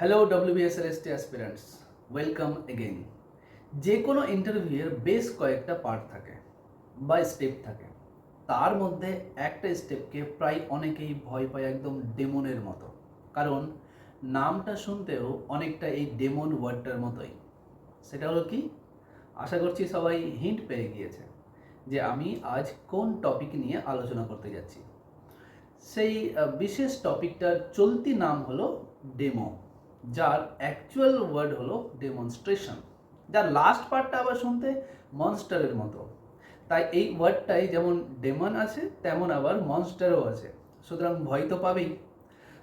Hello WBSLST aspirants welcome again যে কোনো ইন্টারভিউয়ের বেশ কয়েকটা পার্ট থাকে বা স্টেপ থাকে। তার মধ্যে একটা স্টেপকে প্রায় অনেকেই ভয় পায় একদম ডেমনের মতো। কারণ নামটা শুনতেও অনেকটা এই ডেমন ওয়ার্ডটার মতোই। সেটা হলো কি? আশা করছি সবাই হিন্ট পেয়ে গিয়েছে যে আমি আজ কোন টপিক নিয়ে আলোচনা করতে যাচ্ছি। সেই বিশেষ টপিকটার চলতি নাম হলো ডেমো যার অ্যাকচুয়াল ওয়ার্ড হলো ডেমনস্ট্রেশন যার লাস্ট পার্টটা আবার শুনতে মনস্টারের মতো। তাই এই ওয়ার্ডটাই যেমন ডেমন আছে, তেমন আবার মনস্টারও আছে। সুতরাং ভয় তো পাবেই।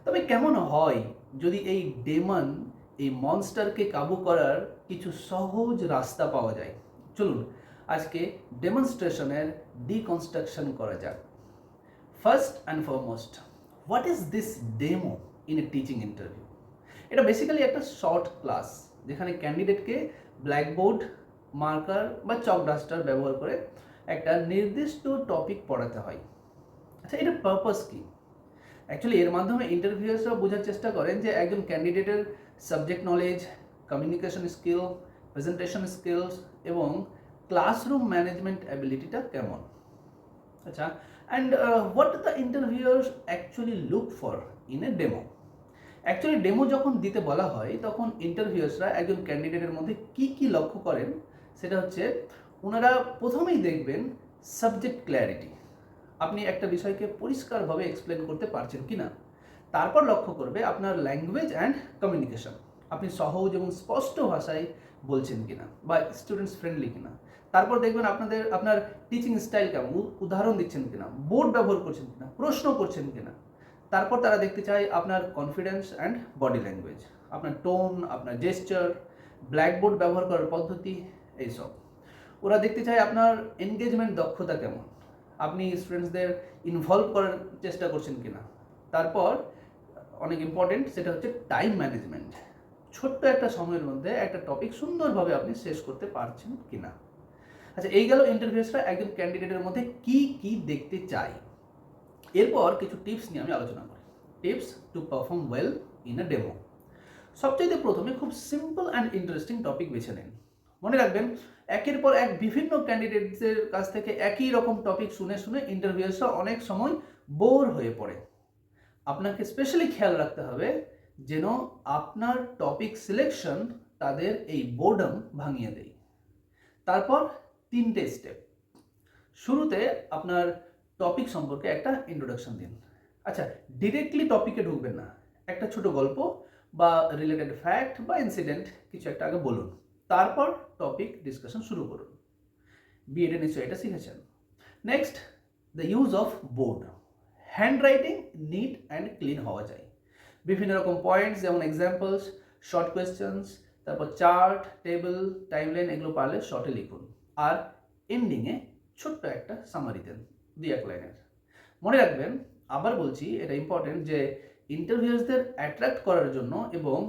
তবে কেমন হয় যদি এই ডেমন এই মনস্টারকে কাবু করার কিছু সহজ রাস্তা পাওয়া যায়? চলুন আজকে ডেমনস্ট্রেশনের ডিকনস্ট্রাকশন করা যাক। First and foremost what is this demo in a teaching interview এটা বেসিক্যালি একটা শর্ট ক্লাস যেখানে ক্যান্ডিডেটকে ব্ল্যাকবোর্ড মার্কার বা চক ডাস্টার ব্যবহার করে একটা নির্দিষ্ট টপিক পড়াতে হয়। আচ্ছা এটা পারপাস কি? অ্যাকচুয়ালি এর মাধ্যমে ইন্টারভিউয়ার্সরা বোঝার চেষ্টা করেন যে একজন ক্যান্ডিডেটের subject knowledge communication skill presentation skills এবং ক্লাসরুম ম্যানেজমেন্ট অ্যাবিলিটিটা কেমন? আচ্ছা and what the interviewers actually look for in a demo actually demo যখন দিতে বলা হয়, তখন ইন্টারভিউয়ার্সরা একজন ক্যান্ডিডেটের মধ্যে কি কি লক্ষ্য করেন, সেটা হচ্ছে ওনারা প্রথমেই দেখবেন সাবজেক্ট ক্ল্যারিটি আপনি একটা বিষয়কে পরিষ্কারভাবে এক্সপ্লেন করতে পারছেন কি না তারপর লক্ষ্য করবে আপনার ল্যাঙ্গুয়েজ অ্যান্ড কমিউনিকেশন আপনি সহজ এবং স্পষ্ট ভাষায় বলছেন কিনা বা স্টুডেন্টস ফ্রেন্ডলি কিনা। তারপর দেখবেন আপনাদের, আপনার টিচিং স্টাইল কেমন? উদাহরণ দিচ্ছেন কিনা? বোর্ড ব্যবহার করছেন কিনা? প্রশ্ন করছেন কিনা? তারপর তারা দেখতে চায় আপনার কনফিডেন্স অ্যান্ড বডি ল্যাঙ্গুয়েজ আপনার টোন আপনার জেস্টার ব্ল্যাকবোর্ড ব্যবহার করার পদ্ধতি, এইসব। ওরা দেখতে চায় আপনার এনগেজমেন্ট দক্ষতা কেমন, আপনি স্টুডেন্টসদের ইনভলভ করার চেষ্টা করছেন কিনা। তারপর, অনেক ইম্পর্টেন্ট সেটা হচ্ছে টাইম ম্যানেজমেন্ট ছোট্ট একটা সময়ের মধ্যে একটা টপিক সুন্দরভাবে আপনি শেষ করতে পারছেন কিনা। আচ্ছা এই গেল ইন্টারভিউসটা একজন ক্যান্ডিডেটের মধ্যে কি কি দেখতে চাই এরপর কিছু টিপস নিয়ে আমি আলোচনা করি। Tips to perform well in a demo সবচাইতে প্রথমে খুব সিম্পল অ্যান্ড ইন্টারেস্টিং টপিক বেছে নিন। মনে রাখবেন, একের পর এক বিভিন্ন ক্যান্ডিডেটসের কাছ থেকে একই রকম টপিক শুনে শুনে ইন্টারভিউসরা অনেক সময় বোর হয়ে পড়ে। আপনাকে স্পেশালি খেয়াল রাখতে হবে যেন আপনার টপিক সিলেকশন তাদের এই বোর্ডম ভাঙিয়ে দেয়। তারপর তিনটে স্টেপ শুরুতে আপনার টপিক সম্পর্কে একটা ইন্ট্রোডাকশন দিন। আচ্ছা ডিরেক্টলি টপিকে ঢুকবেন না। একটা ছোট গল্প বা রিলেটেড ফ্যাক্ট বা ইনসিডেন্ট কিছু একটা আগে বলুন। তারপর টপিক ডিসকাশন শুরু করুন। বিএডে নিশ্চয়ই এটা শিখেছেন। Next the use of board handwriting neat and clean হওয়া চাই। বিভিন্ন রকম পয়েন্টস যেমন এক্সাম্পলস শর্ট কোয়েশ্চেন্স তারপর চার্ট টেবিল টাইমলাইন এগুলো পারলে শর্টে লিখুন। আর এন্ডিংয়ে ছোট্ট একটা সামারি দেন। দুই এক লাইনের। মনে রাখবেন, আবার বলছি, এটা ইম্পর্টেন্ট যে ইন্টারভিউসদের অ্যাট্রাক্ট করার জন্য এবং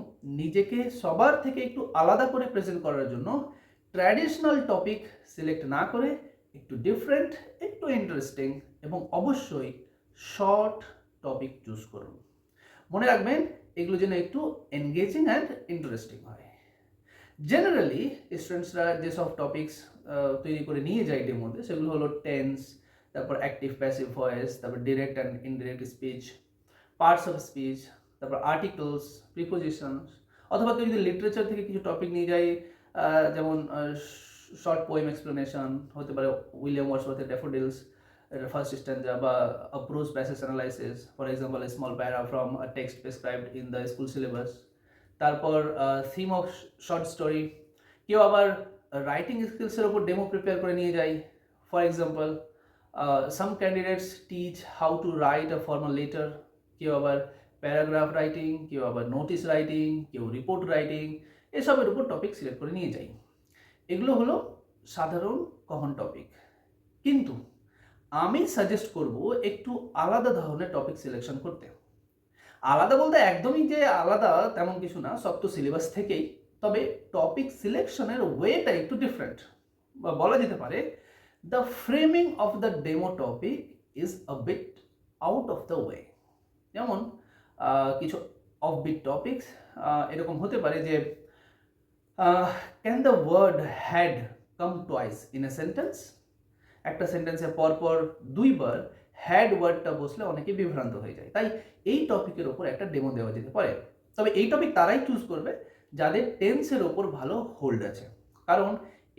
নিজেকে সবার থেকে একটু আলাদা করে প্রেজেন্ট করার জন্য ট্র্যাডিশনাল টপিক সিলেক্ট না করে একটু ডিফারেন্ট একটু ইন্টারেস্টিং এবং অবশ্যই শর্ট টপিক চুজ করুন। মনে রাখবেন, এগুলো যেন একটু এনগেজিং অ্যান্ড ইন্টারেস্টিং হয়। জেনারেলি স্টুডেন্টসরা যেসব টপিকস তৈরি করে নিয়ে যায় মধ্যে সেগুলো হলো টেন্স তারপর অ্যাক্টিভ প্যাসিভ ভয়েস তারপর direct and indirect speech parts of speech তারপর আর্টিকলস প্রিপোজিশনস অথবা কেউ যদি লিটারেচার থেকে কিছু টপিক নিয়ে যায় যেমন শর্ট পোয়েম এক্সপ্লেনেশন হতে পারে উইলিয়াম ওয়ার্সওয়ার্থের ড্যাফোডিলস ফার্স্ট স্ট্যান্ডার বা approach passage analysis for example small para from a text prescribed in the school syllabus তারপর থিম অফ শর্ট স্টোরি কেউ আবার রাইটিং স্কিলসের ওপর ডেমো প্রিপেয়ার করে নিয়ে যায় for example some candidates teach how to write a formal letter কেউ আবার paragraph writing কেউ আবার নোটিস রাইটিং কেউ রিপোর্ট রাইটিং এসবের উপর টপিক সিলেক্ট করে নিয়ে যাই এগুলো হলো সাধারণ কমন টপিক কিন্তু আমি সাজেস্ট করব একটু আলাদা ধরনের টপিক সিলেকশন করতে। আলাদা বলতে একদমই যে আলাদা তেমন কিছু না, সব তো সিলেবাস থেকেই। তবে টপিক সিলেকশনের ওয়েটা একটু ডিফারেন্ট বা বলা যেতে পারে the framing of the demo topic is a bit out of the way যেমন কিছু অফ বিট টপিকস এরকম হতে পারে যে can the word had come twice in a sentence একটা সেন্টেন্সে পরপর দুইবার হ্যাড ওয়ার্ডটা বসলে অনেকে বিভ্রান্ত হয়ে যায়। তাই এই টপিকের ওপর একটা ডেমো দেওয়া যেতে পারে। তবে এই টপিক তারাই চুজ করবে যাদের টেন্সের ওপর ভালো হোল্ড আছে। কারণ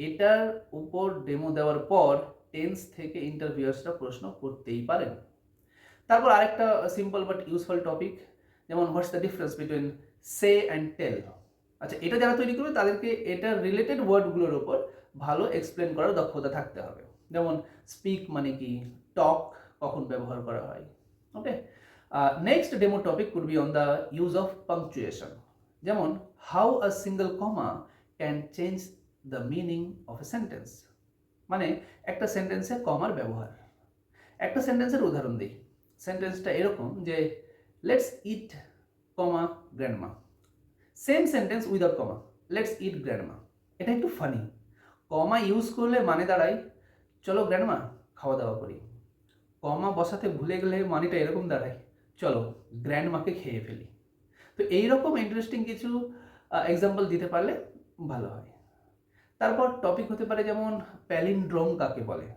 এটার উপর ডেমো দেওয়ার পর টেন্স থেকে ইন্টারভিউয়ার্সরা প্রশ্ন করতেই পারেন। তারপর আরেকটা সিম্পল বাট ইউজফুল টপিক যেমন what's the difference between say and tell আচ্ছা এটা যারা তৈরি করবে, তাদেরকে এটার রিলেটেড ওয়ার্ডগুলোর ওপর ভালো এক্সপ্লেন করার দক্ষতা থাকতে হবে। যেমন স্পিক মানে কি? টক কখন ব্যবহার করা হয়? Okay next demo topic could be on the use of punctuation যেমন how a single comma can change the meaning of a sentence মানে একটা সেন্টেন্সে কমার ব্যবহার। একটা সেন্টেন্সের উদাহরণ দিই। সেন্টেন্সটা এরকম যে let's eat comma grandma same sentence without comma let's eat grandma এটা একটু ফানি কমা ইউজ করলে মানে দাঁড়ায়, চলো গ্র্যান্ডমা খাওয়া দাওয়া করি। কমা বসাতে ভুলে গেলে মানেটা এরকম দাঁড়ায়, চলো গ্র্যান্ডমাকে খেয়ে ফেলি। তো এইরকম ইন্টারেস্টিং কিছু এক্সাম্পল দিতে পারলে ভালো হয়। তারপর টপিক হতে পারে যেমন প্যালিনড্রোম কাকে বলে?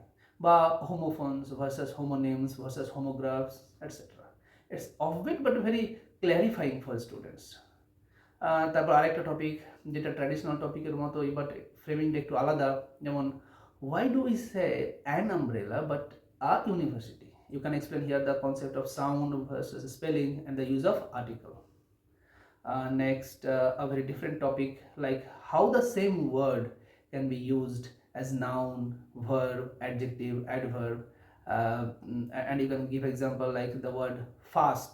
বা homophones versus homonyms versus homographs etcetera it's obvious but very clarifying for students তারপর আরেকটা টপিক যেটা ট্র্যাডিশনাল টপিকের মতো বাট ফ্রেমিংটা একটু আলাদা, যেমন হোয়াই ডু ইস হ্যা an umbrella but a university you can explain here the concept of sound versus spelling and the use of article next a very different topic like how the same word can be used as noun, verb, adjective, adverb, uh, and you can give example like the word fast.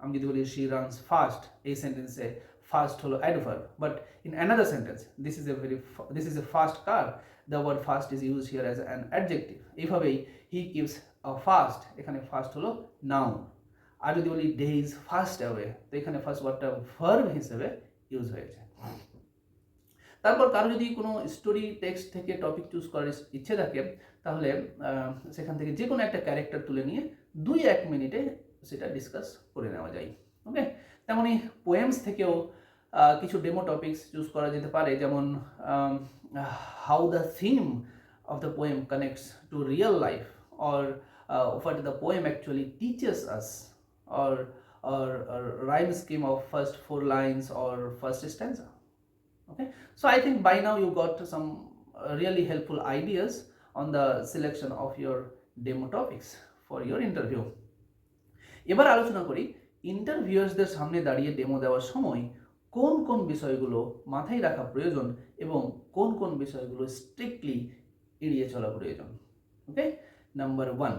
আমি যদি বলি she runs fast এই সেন্টেন্সে fast হলো adverb but in another sentence this is a very fa- this is a fast car the word fast is used here as an adjective এইভাবেই he keeps a fast এখানে fast হলো noun আর যদি বলি days fast away তো এখানে first ওয়ার্ডটা verb হিসেবে ইউজ হয়েছে তারপর কারও যদি কোনো স্টোরি টেক্সট থেকে টপিক চুজ করার ইচ্ছে থাকে তাহলে সেখান থেকে যে কোনো একটা ক্যারেক্টার তুলে নিয়ে দুই এক মিনিটে সেটা ডিসকাস করে নেওয়া যায়। ওকে তেমনই পোয়েমস থেকেও কিছু ডেমো টপিকস চুজ করা যেতে পারে যেমন how the theme of the poem connects to real life or what the poem actually teaches us or or, or rhyme scheme of first four lines or stanza. Okay? So i think by now you got some uh, really helpful ideas on the selection of your demo topics for your interview. এবার আলোচনা করি ইন্টারভিউয়ার্সদের সামনে দাঁড়িয়ে demo দেওয়ার সময় কোন কোন বিষয়গুলো মাথায় রাখা প্রয়োজন এবং কোন কোন বিষয়গুলো স্ট্রিক্টলি এড়িয়ে চলা প্রয়োজন? ওকে নাম্বার ওয়ান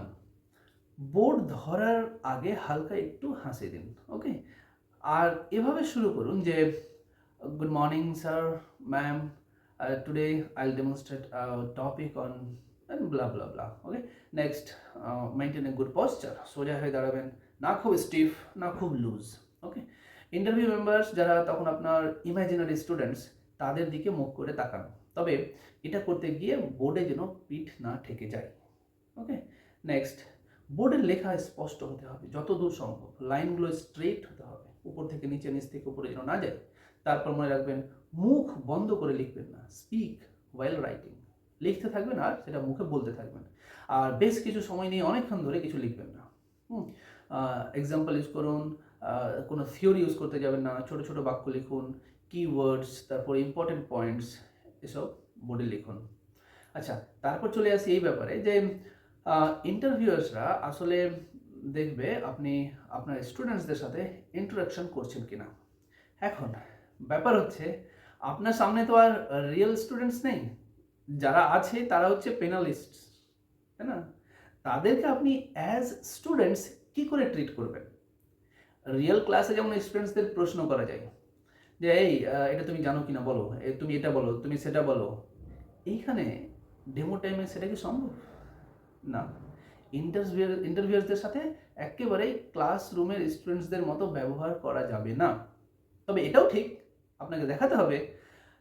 বোর্ড ধরার আগে হালকা একটু হাসি দিন। ওকে আর এভাবে শুরু করুন যে good morning sir ma'am today I demonstrate topic on blah blah blah okay next maintain a good posture সোজা হয়ে দাঁড়াবেন, না খুব স্টিফ না খুব লুজ ওকে ইন্টারভিউ মেম্বার্স যারা তখন আপনার ইমাজিনারি স্টুডেন্টস তাদের দিকে মুখ করে তাকান। তবে এটা করতে গিয়ে বোর্ডে যেন পিঠ না ঠেকে যায় ওকে নেক্সট বোর্ডের লেখা স্পষ্ট হতে হবে যত দূর সম্ভব লাইনগুলো স্ট্রেট হতে হবে, উপর থেকে নিচে, নিচ থেকে উপরে যেন না যায়। তারপর মনে রাখবেন, মুখ বন্ধ করে লিখবেন না স্পিক ওয়েল রাইটিং লিখতে থাকবেন আর সেটা মুখে বলতে থাকবেন। আর বেশ কিছু সময় নিয়ে অনেকক্ষণ ধরে কিছু লিখবেন না। হুম এক্সাম্পল ইউজ করুন কোনো থিওরি ইউজ করতে যাবেন না, ছোট ছোট বাক্য লিখুন কিওয়ার্ডস তারপর ইম্পর্টেন্ট পয়েন্টস এসব বোর্ডে লিখুন। আচ্ছা তারপর চলে আসি এই ব্যাপারে যে ইন্টারভিউয়ার্সরা আসলে দেখবে আপনি আপনার স্টুডেন্টসদের সাথে ইন্টারাকশন করছেন কিনা। এখন ব্যাপার হচ্ছে, আপনার সামনে তো আর রিয়েল স্টুডেন্টস নেই। যারা আছে, তারা হচ্ছে পেনালিস্ট তাই না? তাদেরকে আপনি অ্যাজ স্টুডেন্টস কি করে ট্রিট করবেন? রিয়েল ক্লাসে যেমন স্টুডেন্টসদের প্রশ্ন করা যায়, যে, এই এটা তুমি জানো কিনা বলো? তুমি এটা বলো, তুমি সেটা বলো। এইখানে ডেমো টাইমে সেটা কি সম্ভব? না। ইন্টারভিউ ইন্টারভিউয়ারদের সাথে একেবারেই ক্লাসরুমের স্টুডেন্টসদের মতো ব্যবহার করা যাবে না। তবে এটাও ঠিক আপনাকে দেখাতে হবে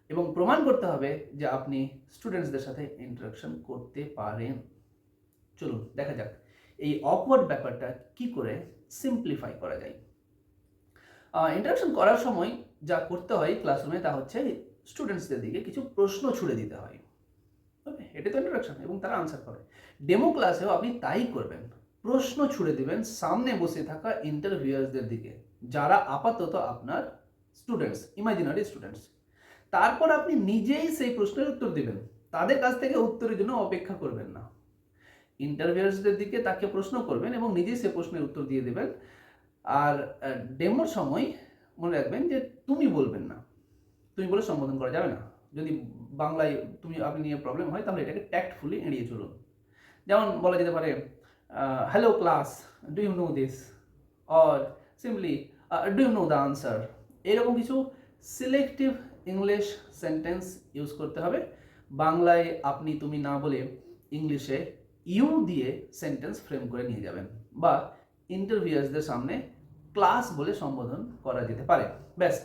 এবং প্রমাণ করতে হবে যে আপনি স্টুডেন্টসদের সাথে ইন্টারাকশন করতে পারেন। চলুন, দেখা যাক এই অকওয়ার্ড ব্যাপারটা কি করে সিম্পলিফাই করা যায়। ইন্টারাকশন করার সময় যা করতে হয় ক্লাসরুমে তা হচ্ছে স্টুডেন্টসদের দিকে কিছু প্রশ্ন ছুড়ে দিতে হয়। এটা তো ইন্টারাকশন এবং তারা আনসার করে। ডেমো ক্লাসেও আপনি তাই করবেন। প্রশ্ন ছুড়ে দিবেন সামনে বসে থাকা ইন্টারভিউয়ার্সদের দিকে। যারা আপাতত আপনার স্টুডেন্টস ইমাজিনারি স্টুডেন্টস তারপর আপনি নিজেই সেই প্রশ্নের উত্তর দিবেন। তাদের কাছ থেকে উত্তরের জন্য অপেক্ষা করবেন না। ইন্টারভিউয়ার্সদের দিকে তাকে প্রশ্ন করবেন এবং নিজেই সে প্রশ্নের উত্তর দিয়ে দেবেন। আর ডেমোর সময় মনে রাখবেন যে তুমি বলবেন না। তুমি বলে সম্বোধন করা যাবে না। যদি বাংলায় তুমি, আপনি নিয়ে প্রবলেম হয়, তাহলে এটাকে ট্যাক্টফুলি এড়িয়ে চলুন। যেমন বলা যেতে পারে hello class do you know this or simply do you know the answer এরকম কিছু সিলেক্টিভ ইংলিশ সেন্টেন্স ইউজ করতে হবে। বাংলায় আপনি তুমি না বলে ইংলিশে ইউ দিয়ে সেন্টেন্স ফ্রেম করে নিয়ে যাবেন বা ইন্টারভিউয়ার্সদের সামনে ক্লাস বলে সম্বোধন করা যেতে পারে। ব্যাস,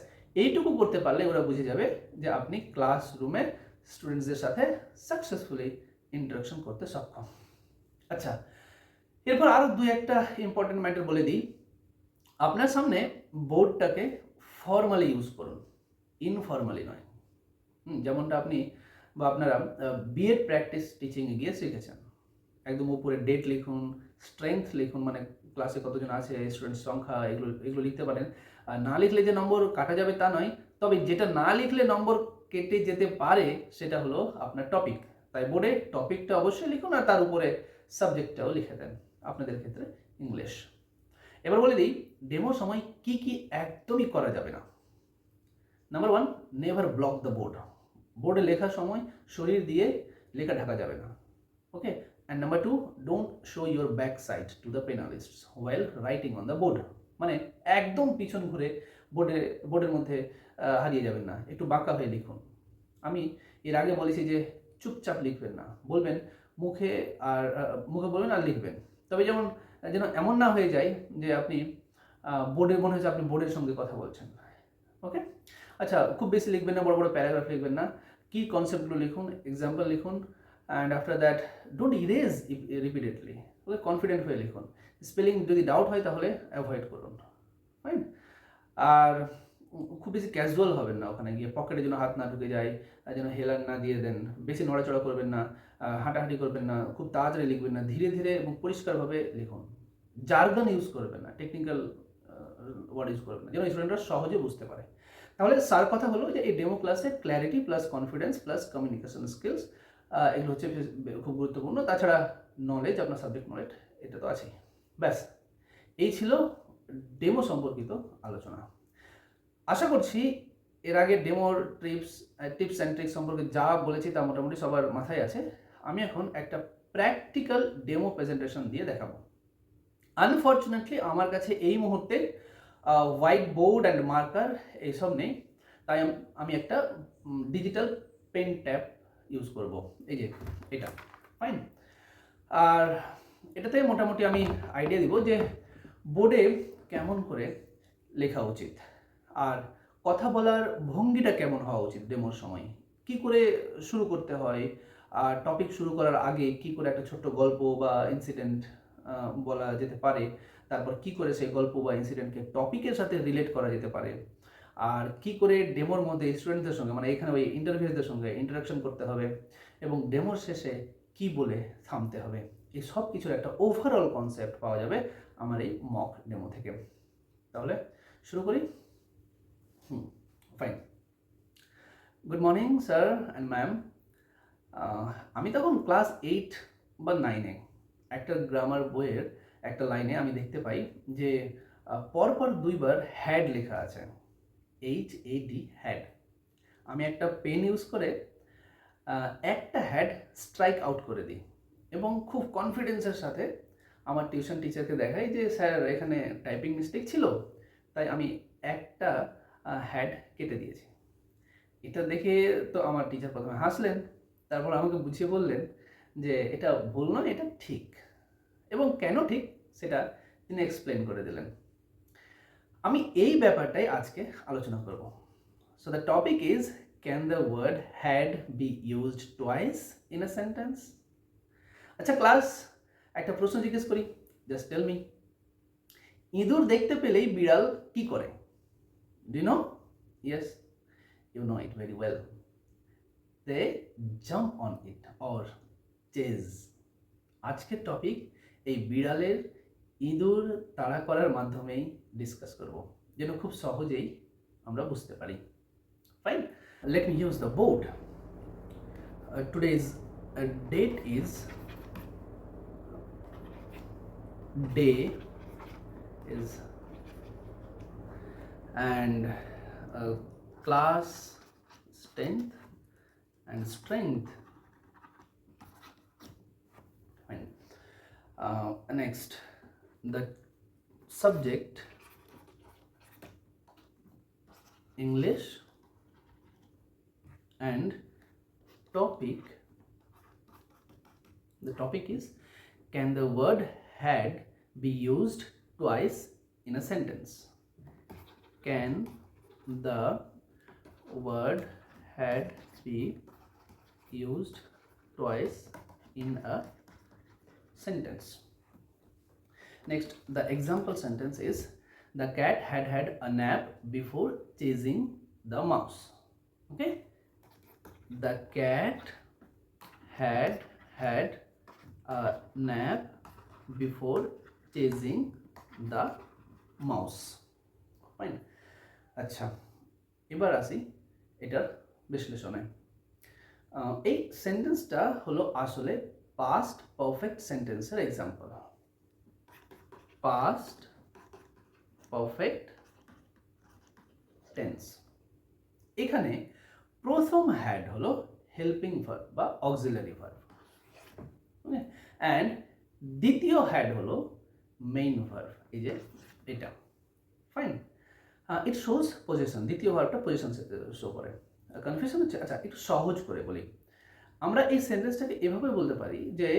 এইটুকু করতে পারলে ওরা বুঝে যাবে যে আপনি ক্লাসরুমে স্টুডেন্টসদের সাথে সাকসেসফুলি ইন্টারাকশন করতে সক্ষম। আচ্ছা এরপর আরও দু একটা ইম্পর্টেন্ট ম্যাটার বলে দিই। আপনার সামনে বোর্ডটাকে ফর্মালি ইউজ করুন। ইনফর্মালি নয়। যেমনটা আপনি বা আপনারা বিএড প্র্যাকটিস টিচিংয়ে গিয়ে শিখেছেন। একদম উপরে ডেট লিখুন স্ট্রেংথ লিখুন মানে ক্লাসে কতজন আছে স্টুডেন্ট সংখ্যা, এগুলো এগুলো লিখতে পারেন। না লিখলে যে নম্বর কাটা যাবে তা নয়, তবে যেটা না লিখলে নম্বর কেটে যেতে পারে, সেটা হলো আপনার টপিক তাই বোর্ডে টপিকটা অবশ্যই লিখুন আর তার উপরে সাবজেক্টটাও লিখে দেন। আপনাদের ক্ষেত্রে ইংলিশ এবার বলে দিই ডেমোর সময় কি কি একদমই করা যাবে না। Number one never block the board বোর্ডে লেখার সময় শরীর দিয়ে লেখা ঢাকা যাবে না। Okay and number two don't show your back side to the panelist while writing on the board মানে একদম পিছন ঘুরে বোর্ডে বোর্ডের মধ্যে হারিয়ে যাবেন না। একটু বাঁকা হয়ে লিখুন। আমি এর আগে বলেছি যে চুপচাপ লিখবেন না। বলবেন মুখে আর মুখে বলবেন আর লিখবেন। তবে যেমন যেন এমন না হয়ে যায় যে আপনি বোর্ডে মনে হচ্ছে আপনি বোর্ডের সঙ্গে কথা বলছেন। ওকে আচ্ছা খুব বেশি লিখবেন না, বড় বড় প্যারাগ্রাফ লিখবেন না। কি কনসেপ্টগুলো লিখুন এক্সাম্পল লিখুন and after that don't erase repeatedly okay confident হয়ে লিখুন। স্পেলিং যদি ডাউট হয় তাহলে অ্যাভয়েড করুন। ফাইন আর খুব বেশি ক্যাজুয়াল হবেন না ওখানে গিয়ে। পকেটে যেন হাত না ঢুকে যায় যেন হেলান না দিয়ে দেন। বেশি নড়াচড়া করবেন না। হাঁটাহাঁটি করবেন না, খুব তাড়াতাড়ি লিখবেন না, ধীরে ধীরে এবং পরিষ্কারভাবে লিখুন। জার্গন ইউজ করবেন না টেকনিক্যাল ওয়ার্ড ইউজ করবেন না। যেন স্টুডেন্টরা সহজে বুঝতে পারে। তাহলে স্যার কথা হলো যে এই ডেমো ক্লাসে clarity plus confidence plus communication skills এগুলো হচ্ছে খুব গুরুত্বপূর্ণ। তাছাড়া নলেজ আপনার সাবজেক্ট নলেজ এটা তো আছেই। ব্যাস, এই ছিল ডেমো সম্পর্কিত আলোচনা। আশা করছি এর আগে ডেমোর ট্রিপস টিপস অ্যান্ড ট্রিক্স সম্পর্কে যা বলেছি তা মোটামুটি সবার মাথায় আছে। আমি এখন একটা প্র্যাকটিক্যাল ডেমো প্রেজেন্টেশন দিয়ে দেখাবো। আনফর্চুনেটলি আমার কাছে এই মুহূর্তে হোয়াইট বোর্ড অ্যান্ড মার্কার এইসব নেই। তাই আমি একটা ডিজিটাল পেন ট্যাব ইউজ করব। এই যে, এটা ফাইন আর এটাতে মোটামুটি আমি আইডিয়া দিব যে বোর্ডে কেমন করে লেখা উচিত। আর কথা বলার ভঙ্গিটা কেমন হওয়া উচিত ডেমোর সময়? কি করে শুরু করতে হয়? টপিক শুরু করার আগে কি করে একটা ছোট্ট গল্প বা ইনসিডেন্ট বলা যেতে পারে? তারপর কি করে সেই গল্প বা ইনসিডেন্টকে টপিকের সাথে রিলেট করা যেতে পারে? আর কি করে ডেমোর মধ্যে স্টুডেন্টদের সঙ্গে মানে এখানে ওই ইন্টারভিউদের সঙ্গে ইন্টারাকশন করতে হবে এবং ডেমোর শেষে কি বলে থামতে হবে? এই সব কিছুর একটা ওভারঅল কনসেপ্ট পাওয়া যাবে আমার এই মক ডেমো থেকে। তাহলে শুরু করি? হুম fine good morning sir and ma'am আমি তখন ক্লাস এইট বা নাইনে একটা গ্রামার বইয়ের একটা লাইনে আমি দেখতে পাই যে পরপর দুইবার হ্যাড লেখা আছে। এইচ এ ডি হ্যাড আমি একটা পেন ইউজ করে একটা হ্যাড স্ট্রাইক আউট করে দিই এবং খুব কনফিডেন্সের সাথে আমার টিউশন টিচারকে দেখাই যে, স্যার, এখানে টাইপিং মিস্টেক ছিল, তাই আমি একটা হ্যাড কেটে দিয়েছি। এটা দেখে তো আমার টিচার প্রথমে হাসলেন। তারপর আমাকে বুঝিয়ে বললেন যে এটা ভুল নয় এটা ঠিক। এবং কেন ঠিক সেটা তিনি এক্সপ্লেন করে দিলেন। আমি এই ব্যাপারটাই আজকে আলোচনা করব। So the topic is can the word had be used twice in a sentence আচ্ছা ক্লাস একটা প্রশ্ন জিজ্ঞেস করি। জাস্ট টেল মি ইঁদুর দেখতে পেলেই বিড়াল কি করে? Do you know? Yes, you know it very They jump on it or chase. আজকের টপিক এই বিড়ালের ইঁদুর তাড়া করার মাধ্যমেই ডিসকাস করব যেন খুব সহজেই আমরা বুঝতে পারি fine let me use the board today's date is day and uh, class strength and strength. Fine. Uh, next the subject english and topic. The topic is can the word had be used twice in a sentence? Can the word had be used twice in a sentence next the example sentence is the cat had had a nap before chasing the mouse okay the cat had had a nap before chasing the mouse fine আচ্ছা এবার আসি এটার বিশ্লেষণে আহ, এই সেন্টেন্সটা হলো আসলে past perfect সেন্টেন্সের এক্সাম্পল পাস্ট পারফেক্ট টেন্স এখানে প্রথম হ্যাড হলো হেল্পিং ভার্ব বা অক্সিলারি ভার্ব অ্যান্ড দ্বিতীয় হ্যাড হলো মেইন ভার্ব এই যে এটা। ফাইন ইট শোজ পজিশন দ্বিতীয় ভার্বটা পজিশন শো করে। কনফিউশন হচ্ছে আচ্ছা একটু সহজ করে বলি। আমরা এই সেন্টেন্সটাকে এভাবে বলতে পারি যে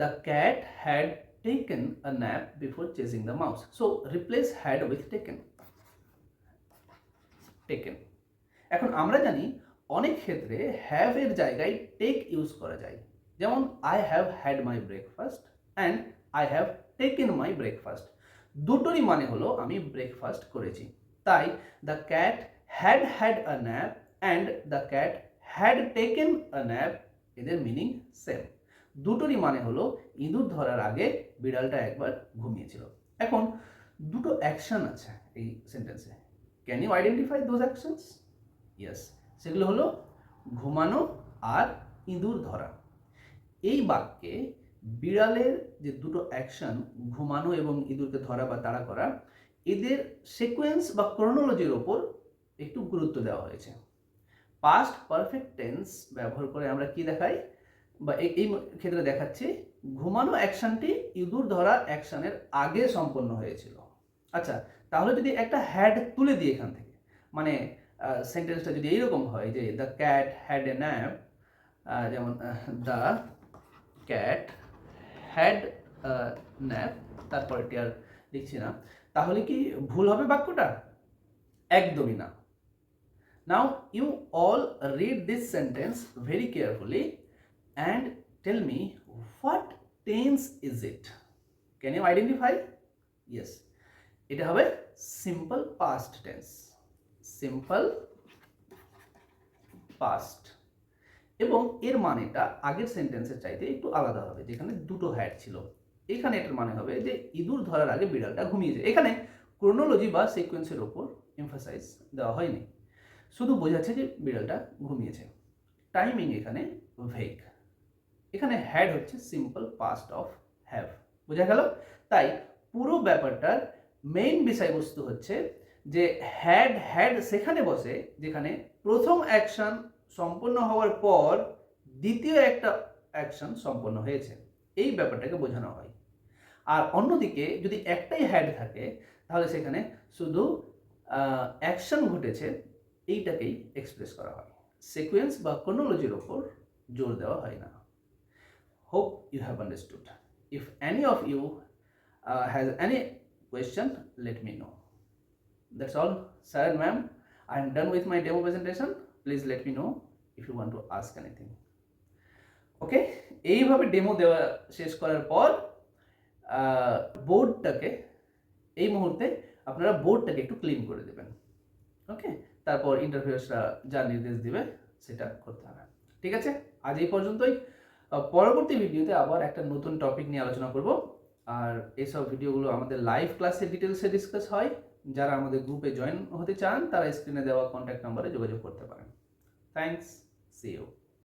the cat had taken a nap before chasing the mouse so replace had with taken taken এখন আমরা জানি অনেক ক্ষেত্রে হ্যাভ এর জায়গায় টেক ইউজ করা যায়। যেমন I have had my breakfast and I have taken my breakfast দুটোরই মানে হলো আমি ব্রেকফাস্ট করেছি। তাই the cat had had a nap and the cat had taken a nap এদের মিনিং সেম দুটোরই মানে হলো ইঁদুর ধরার আগে বিড়ালটা একবার ঘুমিয়েছিল। এখন দুটো অ্যাকশন আছে এই সেন্টেন্সে can you identify those actions yes সেগুলো হলো ঘুমানো আর ইঁদুর ধরা। এই বাক্যে বিড়ালের যে দুটো অ্যাকশন ঘুমানো এবং ইঁদুরকে ধরা বা তাড়া করা, এদের সিকোয়েন্স বা ক্রোনোলজির ওপর একটু গুরুত্ব দেওয়া হয়েছে। পাস্ট পারফেক্ট টেন্স ব্যবহার করে আমরা কি দেখাই? বা এই- ক্ষেত্রে দেখাচ্ছি, ঘুমানো অ্যাকশনটি ইঁদুর ধরা অ্যাকশনের আগে সম্পন্ন হয়েছিল। আচ্ছা তাহলে যদি একটা হ্যাড তুলে দিই এখান থেকে মানে সেন্টেন্সটা যদি এইরকম হয় যে the cat had a nap যেমন দ্য ক্যাট হ্যাড ন্যাপ তারপর এটি আর লিখছি না, তাহলে কি ভুল হবে বাক্যটা? একদমই না। Now you all read this sentence very carefully and tell me what tense is it can you identify yes এটা হবে simple past tense simple past এবং এর মানেটা আগের সেন্টেন্সের চাইতে একটু আলাদা হবে, যেখানে দুটো হ্যাড ছিল। এখানে এটার মানে হবে যে ইঁদুর ধরার আগে বিড়ালটা ঘুমিয়েছে এখানে ক্রোনোলজি বা সিকোয়েন্সের ওপর এমফাসাইজ দেওয়া হয়নি। শুধু বোঝাচ্ছে যে বিড়ালটা ঘুমিয়েছে। টাইমিং এখানে ভেক এখানে হ্যাড হচ্ছে সিম্পল পাস্ট অফ হ্যাভ বোঝা গেল? তাই পুরো ব্যাপারটার মেইন বিষয়বস্তু হচ্ছে যে হ্যাড হ্যাড সেখানে বসে, যেখানে প্রথম অ্যাকশন সম্পন্ন হওয়ার পর দ্বিতীয় একটা অ্যাকশন সম্পন্ন হয়েছে। এই ব্যাপারটাকে বোঝানো হয়। আর অন্যদিকে যদি একটাই হ্যাড থাকে, তাহলে সেখানে শুধু অ্যাকশন ঘটেছে এইটাকেই এক্সপ্রেস করা হয়। সিকোয়েন্স বা ক্রোনোলজির ওপর জোর দেওয়া হয় না। Hope you have understood if any of you has any question let know. That's all, sir and ma'am. I am done with my demo presentation. Please let me know if you want to ask anything. Okay এইভাবে demo দেওয়া শেষ করার পর বোর্ডটাকে এই মুহূর্তে আপনারা বোর্ডটাকে একটু clean করে দেবেন। ওকে তারপর ইন্টারভিউসরা যা নির্দেশ দিবে সেটা করতে হবে। ঠিক আছে? আজ এই পর্যন্তই। পরবর্তী ভিডিওতে আবার একটা নতুন টপিক নিয়ে আলোচনা করব। আর এইসব ভিডিওগুলো আমাদের লাইভ ক্লাসে ডিটেলসে ডিসকাস হয়। যারা আমাদের গ্রুপে জয়েন হতে চান, তারা স্ক্রিনে দেওয়া কন্ট্যাক্ট নাম্বারে যোগাযোগ করতে পারেন। Thanks C you